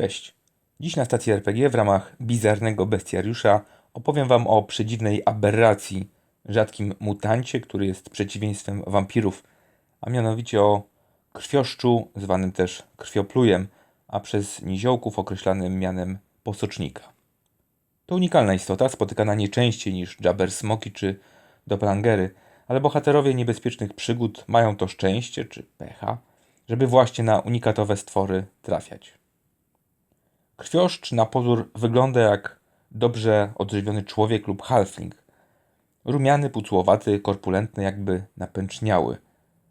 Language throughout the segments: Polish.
Cześć. Dziś na stacji RPG w ramach bizarnego bestiariusza opowiem Wam o przedziwnej aberracji, rzadkim mutancie, który jest przeciwieństwem wampirów, a mianowicie o krwioszczu, zwanym też krwioplujem, a przez niziołków określanym mianem posocznika. To unikalna istota, spotykana nie częściej niż Jabber Smoki czy Dopplangery, ale bohaterowie niebezpiecznych przygód mają to szczęście czy pecha, żeby właśnie na unikatowe stwory trafiać. Krwioszcz na pozór wygląda jak dobrze odżywiony człowiek lub halfling. Rumiany, pucłowaty, korpulentny, jakby napęczniały.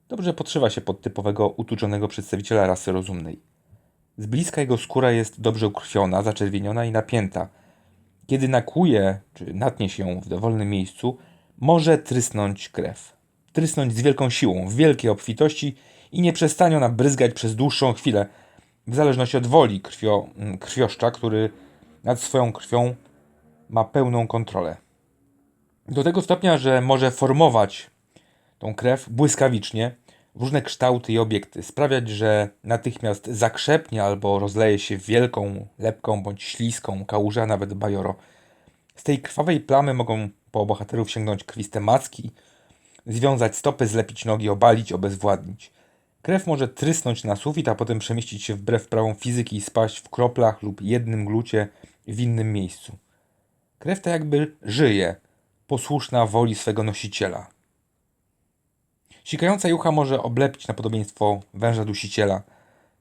Dobrze podszywa się pod typowego utuczonego przedstawiciela rasy rozumnej. Z bliska jego skóra jest dobrze ukrwiona, zaczerwieniona i napięta. Kiedy nakłuje, czy natnie się ją w dowolnym miejscu, może trysnąć krew. Trysnąć z wielką siłą, w wielkiej obfitości i nie przestanie ona bryzgać przez dłuższą chwilę, w zależności od woli krwio, mm, krwioszcza, który nad swoją krwią ma pełną kontrolę. Do tego stopnia, że może formować tą krew błyskawicznie w różne kształty i obiekty, sprawiać, że natychmiast zakrzepnie albo rozleje się wielką, lepką bądź śliską kałużę, a nawet bajoro. Z tej krwawej plamy mogą po bohaterów sięgnąć krwiste macki, związać stopy, zlepić nogi, obalić, obezwładnić. Krew może trysnąć na sufit, a potem przemieścić się wbrew prawom fizyki i spaść w kroplach lub jednym glucie w innym miejscu. Krew ta jakby żyje, posłuszna woli swego nosiciela. Sikająca jucha może oblepić na podobieństwo węża dusiciela.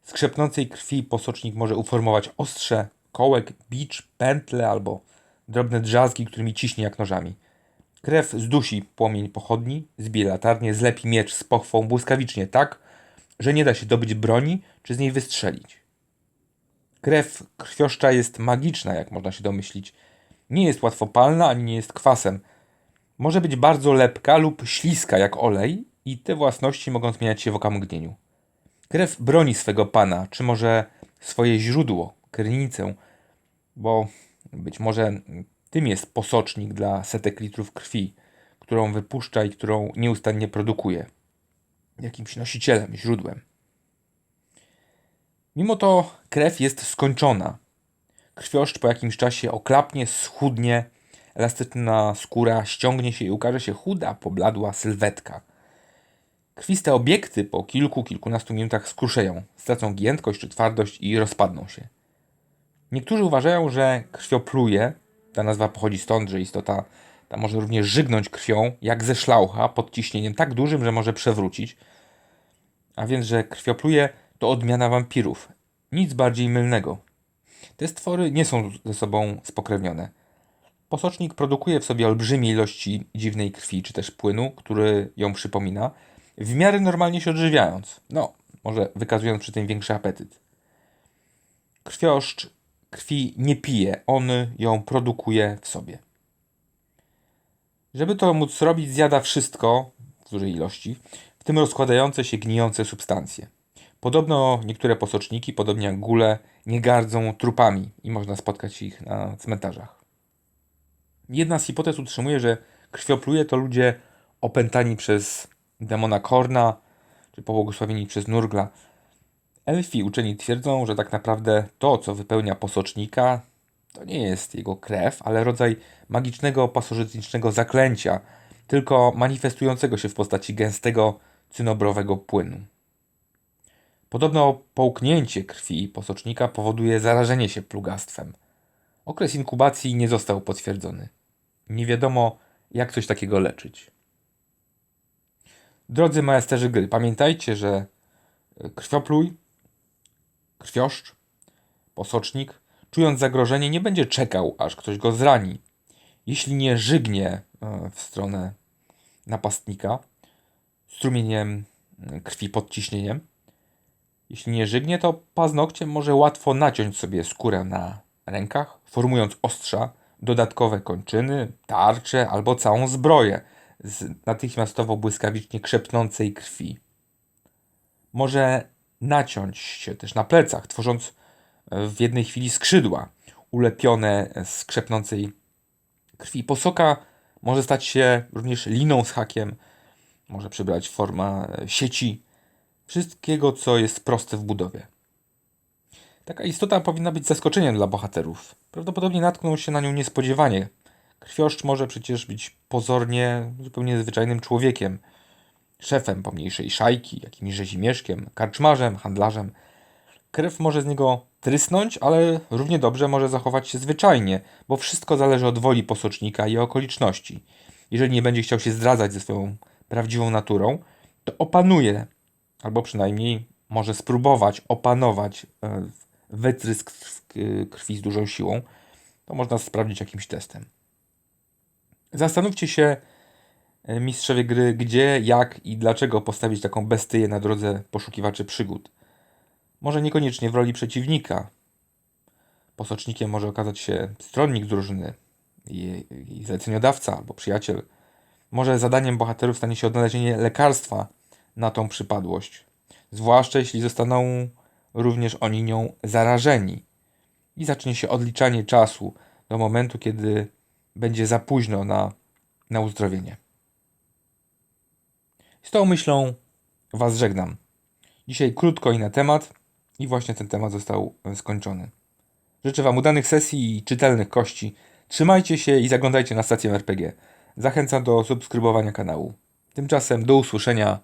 Z krzepnącej krwi posocznik może uformować ostrze, kołek, bicz, pętle albo drobne drzazgi, którymi ciśnie jak nożami. Krew zdusi płomień pochodni, zbije latarnię, zlepi miecz z pochwą błyskawicznie tak, że nie da się dobyć broni czy z niej wystrzelić. Krew krwioszcza jest magiczna, jak można się domyślić. Nie jest łatwopalna ani nie jest kwasem. Może być bardzo lepka lub śliska jak olej i te własności mogą zmieniać się w okamgnieniu. Krew broni swego pana, czy może swoje źródło, krynicę, bo być może tym jest posocznik dla setek litrów krwi, którą wypuszcza i którą nieustannie produkuje jakimś nosicielem, źródłem. Mimo to krew jest skończona. Krwioszcz po jakimś czasie oklapnie, schudnie, elastyczna skóra ściągnie się i ukaże się chuda, pobladła sylwetka. Krwiste obiekty po kilku, kilkunastu minutach skruszeją, stracą giętkość czy twardość i rozpadną się. Niektórzy uważają, że krwiopluje, ta nazwa pochodzi stąd, że istota ta może również żygnąć krwią, jak ze szlaucha, pod ciśnieniem tak dużym, że może przewrócić. A więc, że krwiopluje to odmiana wampirów. Nic bardziej mylnego. Te stwory nie są ze sobą spokrewnione. Posocznik produkuje w sobie olbrzymie ilości dziwnej krwi, czy też płynu, który ją przypomina, w miarę normalnie się odżywiając. No, może wykazując przy tym większy apetyt. Krwioszcz krwi nie pije, on ją produkuje w sobie. Żeby to móc robić, zjada wszystko w dużej ilości, w tym rozkładające się, gnijące substancje. Podobno niektóre posoczniki, podobnie jak góle, nie gardzą trupami i można spotkać ich na cmentarzach. Jedna z hipotez utrzymuje, że krwiopluje to ludzie opętani przez demona Korna, czy pobłogosławieni przez Nurgla. Elfi uczeni twierdzą, że tak naprawdę to, co wypełnia posocznika, to nie jest jego krew, ale rodzaj magicznego pasożytnicznego zaklęcia, tylko manifestującego się w postaci gęstego, cynobrowego płynu. Podobno połknięcie krwi posocznika powoduje zarażenie się plugastwem. Okres inkubacji nie został potwierdzony. Nie wiadomo, jak coś takiego leczyć. Drodzy majesterzy gry, pamiętajcie, że krwiopluj, krwioszcz, posocznik, czując zagrożenie, nie będzie czekał, aż ktoś go zrani. Jeśli nie żygnie e, w stronę napastnika strumieniem krwi pod ciśnieniem, jeśli nie żygnie, to paznokciem może łatwo naciąć sobie skórę na rękach, formując ostrza, dodatkowe kończyny, tarcze albo całą zbroję z natychmiastowo błyskawicznie krzepnącej krwi. Może naciąć się też na plecach, tworząc w jednej chwili skrzydła ulepione z krzepnącej krwi. Posoka może stać się również liną z hakiem, może przybrać formę sieci, wszystkiego, co jest proste w budowie. Taka istota powinna być zaskoczeniem dla bohaterów. Prawdopodobnie natkną się na nią niespodziewanie. Krwioszcz może przecież być pozornie zupełnie zwyczajnym człowiekiem. Szefem pomniejszej szajki, jakimś rzezimieszkiem, karczmarzem, handlarzem. Krew może z niego trysnąć, ale równie dobrze może zachować się zwyczajnie, bo wszystko zależy od woli posocznika i okoliczności. Jeżeli nie będzie chciał się zdradzać ze swoją prawdziwą naturą, to opanuje, albo przynajmniej może spróbować opanować e, wytrysk krw- krwi z dużą siłą. To można sprawdzić jakimś testem. Zastanówcie się, e, mistrzowie gry, gdzie, jak i dlaczego postawić taką bestyję na drodze poszukiwaczy przygód. Może niekoniecznie w roli przeciwnika. Posocznikiem może okazać się stronnik drużyny, jej, zleceniodawca albo przyjaciel. Może zadaniem bohaterów stanie się odnalezienie lekarstwa na tą przypadłość. Zwłaszcza jeśli zostaną również oni nią zarażeni. I zacznie się odliczanie czasu do momentu, kiedy będzie za późno na, na uzdrowienie. Z tą myślą Was żegnam. Dzisiaj krótko i na temat, i właśnie ten temat został e, skończony. Życzę Wam udanych sesji i czytelnych kości. Trzymajcie się i zaglądajcie na stację RPG. Zachęcam do subskrybowania kanału. Tymczasem do usłyszenia